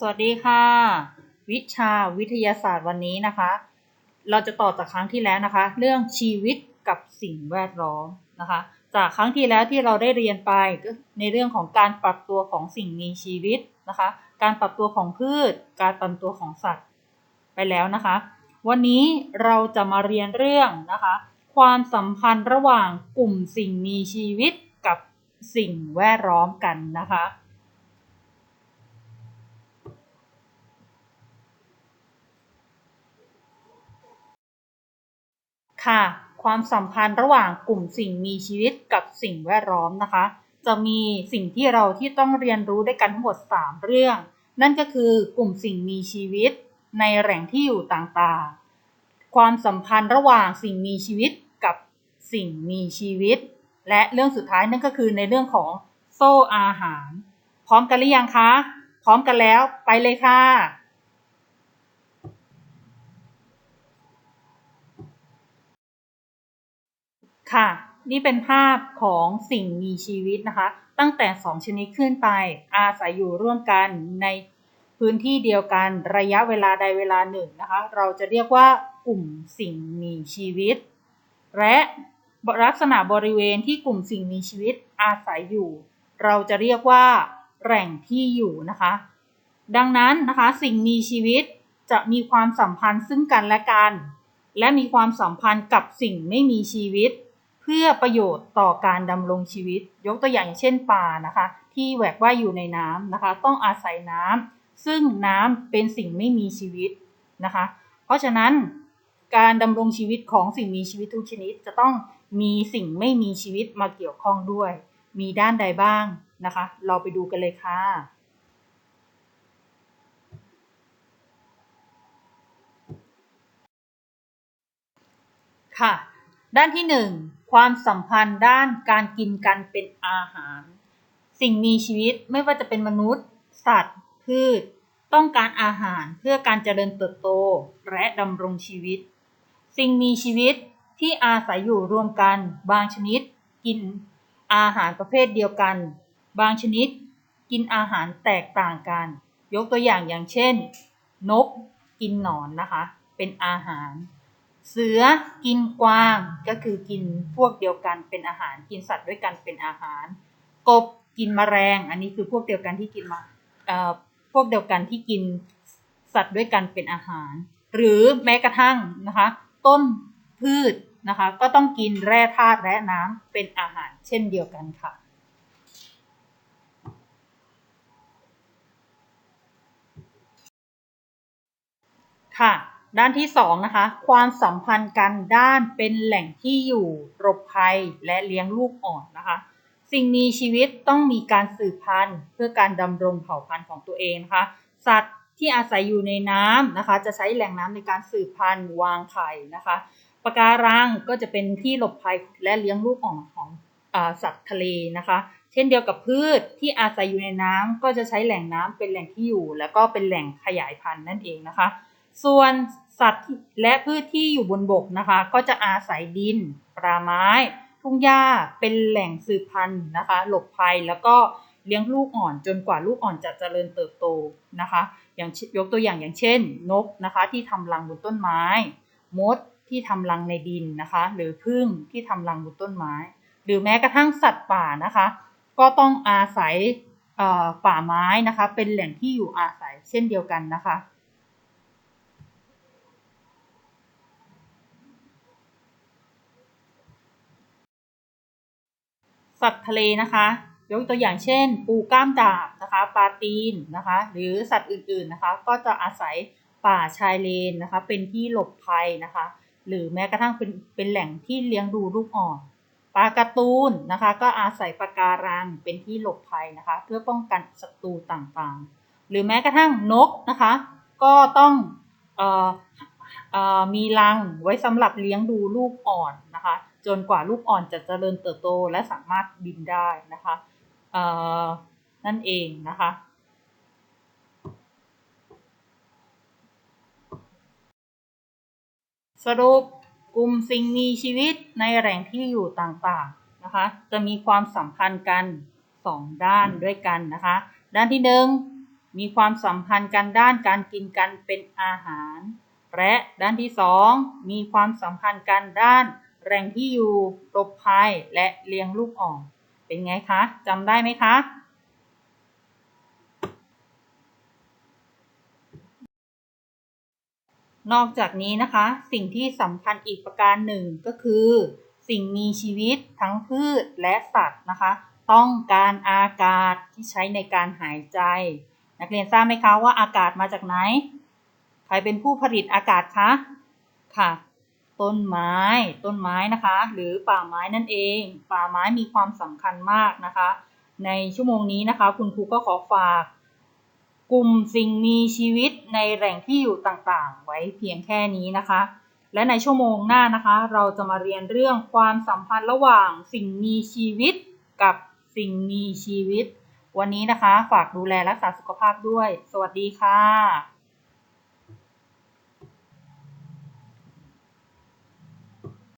สวัสดีค่ะ วิชาวิทยาศาสตร์วันนี้นะคะ เราจะต่อจากครั้งที่แล้วนะคะ เรื่องชีวิตกับสิ่งแวดล้อมนะคะ จากครั้งที่แล้วที่เราได้เรียนไปก็ในเรื่องของการปรับตัวของสิ่งมีชีวิตนะคะ การปรับตัวของพืช การปรับตัวของสัตว์ไปแล้วนะคะ วันนี้เราจะมาเรียนเรื่องนะคะ ความสัมพันธ์ระหว่างกลุ่มสิ่งมีชีวิตกับสิ่งแวดล้อมกันนะคะ ค่ะ ความสัมพันธ์ระหว่างกลุ่มสิ่งมีชีวิตกับสิ่งแวดล้อมนะคะ จะมีสิ่งที่เราที่ต้องเรียนรู้ด้วยกันทั้งหมด 3 เรื่อง นั่นก็คือกลุ่มสิ่งมีชีวิต ในแหล่งที่อยู่ต่างๆ ความสัมพันธ์ระหว่างสิ่งมีชีวิตกับสิ่งมีชีวิต และเรื่องสุดท้ายนั่นก็คือในเรื่องของโซ่อาหาร พร้อมกันหรือยังคะ พร้อมกันแล้วไปเลยค่ะ ค่ะ นี่เป็นภาพของสิ่งมีชีวิตนะคะ ตั้งแต่ 2 ชนิดขึ้นไป อาศัยอยู่ร่วมกันในพื้นที่เดียวกันระยะเวลาใดเวลาหนึ่งนะคะ เราจะเรียกว่ากลุ่มสิ่งมีชีวิต และลักษณะบริเวณที่กลุ่มสิ่งมีชีวิตอาศัยอยู่ เราจะเรียกว่าแหล่งที่อยู่นะคะ ดังนั้นนะคะสิ่งมีชีวิตจะมีความสัมพันธ์ซึ่งกันและกัน และมีความสัมพันธ์กับสิ่งไม่มีชีวิต เพื่อประโยชน์ต่อการดำรงชีวิต ยกตัวอย่างเช่นปลานะคะ ที่แหวกว่ายอยู่ในน้ำนะคะ ต้องอาศัยน้ำซึ่งน้ำเป็นสิ่งไม่มีชีวิตนะคะ เพราะฉะนั้นการดำรงชีวิตของสิ่งมีชีวิตทุกชนิด จะต้องมีสิ่งไม่มีชีวิตมาเกี่ยวข้องด้วย มีด้านใดบ้างนะคะ เราไปดูกันเลยค่ะค่ะ ด้านที่หนึ่ง ความสัมพันธ์ด้านการกินกันเป็นอาหาร สิ่งมีชีวิตไม่ว่าจะเป็นมนุษย์ สัตว์ พืช ต้องการอาหารเพื่อการเจริญเติบโตและดำรงชีวิต สิ่งมีชีวิตที่อาศัยอยู่รวมกัน บางชนิด กินอาหารประเภทเดียวกัน บางชนิด กินอาหารแตกต่างกัน ยกตัวอย่างอย่างเช่น นก กินหนอนนะคะ เป็นอาหาร เสือกินกวางก็คือกินพวกเดียวกันเป็นอาหาร กินสัตว์ด้วยกันเป็นอาหาร กบกินแมลง อันนี้คือพวกเดียวกันที่กินมาเอ่อพวกเดียวกันที่กินสัตว์ด้วยกันเป็นอาหาร หรือแม้กระทั่งนะคะ ต้นพืชนะคะ ก็ต้องกินแร่ธาตุและน้ำเป็นอาหารเช่นเดียวกันค่ะค่ะ ด้านที่สองนะคะ ความสัมพันธ์กันด้านเป็นแหล่งที่อยู่หลบภัยและเลี้ยงลูกอ่อนนะคะ สิ่งมีชีวิตต้องมีการสืบพันธุ์ เพื่อการดำรงเผ่าพันธุ์ของตัวเองนะคะ สัตว์ที่อาศัยอยู่ในน้ำนะคะ จะใช้แหล่งน้ำในการสืบพันธุ์วางไข่นะคะปะการังก็จะเป็นที่หลบภัยและเลี้ยงลูกอ่อนของอสัตว์ทะเลนะคะ เช่นเดียวกับพืชที่อาศัยอยู่ในน้ำก็จะใช้แหล่งน้ำเป็นแหล่งที่อยู่ แล้วก็เป็นแหล่งขยายพันธุ์นั่นเองนะคะ ส่วน สัตว์และพืชที่อยู่บนบกนะคะ ก็จะอาศัยดินปลาไม้ ทุ่งหญ้าเป็นแหล่งสืบพันธุ์นะคะ หลบภัยแล้วก็เลี้ยงลูกอ่อนจนกว่าลูกอ่อนจะเจริญเติบโตนะคะ อย่างยกตัวอย่างอย่างเช่น นกนะคะที่ทำรังบนต้นไม้ มดที่ทำรังในดินนะคะ หรือพึ่งที่ทำรังบนต้นไม้ หรือแม้กระทั่งสัตว์ป่านะคะ ก็ต้องอาศัยป่าไม้นะคะ เป็นแหล่งที่อยู่อาศัยเช่นเดียวกันนะคะ สัตว์ทะเลนะคะ ยกตัวอย่างเช่น ปูก้ามดาบนะคะปลาตีนนะคะ หรือสัตว์อื่นๆนะคะ ก็จะอาศัยป่าชายเลนนะคะ เป็นที่หลบภัยนะคะ หรือแม้กระทั่งเป็นเป็นแหล่งที่เลี้ยงดูลูกอ่อนปลาการ์ตูนนะคะ ก็อาศัยปะการังเป็นที่หลบภัยนะคะ เพื่อป้องกันศัตรูต่างๆ หรือแม้กระทั่งนกนะคะ ก็ต้องเอ่อ มีรังไว้สำหรับเลี้ยงดูลูกอ่อนนะคะ จนกว่าลูกอ่อนจะเจริญเติบโตและสามารถบินได้นะคะนั่นเองนะคะสรุปกลุ่มสิ่งมีชีวิตในแหล่งที่อยู่ต่างๆนะคะ จะมีความสัมพันธ์กัน 2 ด้านด้วยกันนะคะ ด้านที่หนึ่งมีความสัมพันธ์กันด้านการกินกันเป็นอาหาร และด้านที่สองมีความสัมพันธ์กันด้านแหล่งที่อยู่หลบภัยและเลี้ยงลูกอ่อนเป็นไงคะจำได้ไหมคะนอกจากนี้นะคะ สิ่งที่สำคัญอีกประการหนึ่งก็คือ สิ่งมีชีวิตทั้งพืชและสัตว์นะคะ ต้องการอากาศที่ใช้ในการหายใจ นักเรียนทราบไหมคะว่าอากาศมาจากไหน ใครเป็นผู้ผลิตอากาศคะ ค่ะ ต้นไม้ ต้นไม้นะคะ หรือป่าไม้นั่นเอง ป่าไม้มีความสำคัญมากนะคะ ในชั่วโมงนี้นะคะ คุณครูก็ขอฝาก กลุ่มสิ่งมีชีวิตในแหล่งที่อยู่ต่างๆ ไว้เพียงแค่นี้นะคะ และในชั่วโมงหน้านะคะ เราจะมาเรียนเรื่องความสัมพันธ์ระหว่างสิ่งมีชีวิตกับสิ่งมีชีวิต วันนี้นะคะ ฝากดูแลรักษาสุขภาพด้วย สวัสดีค่ะ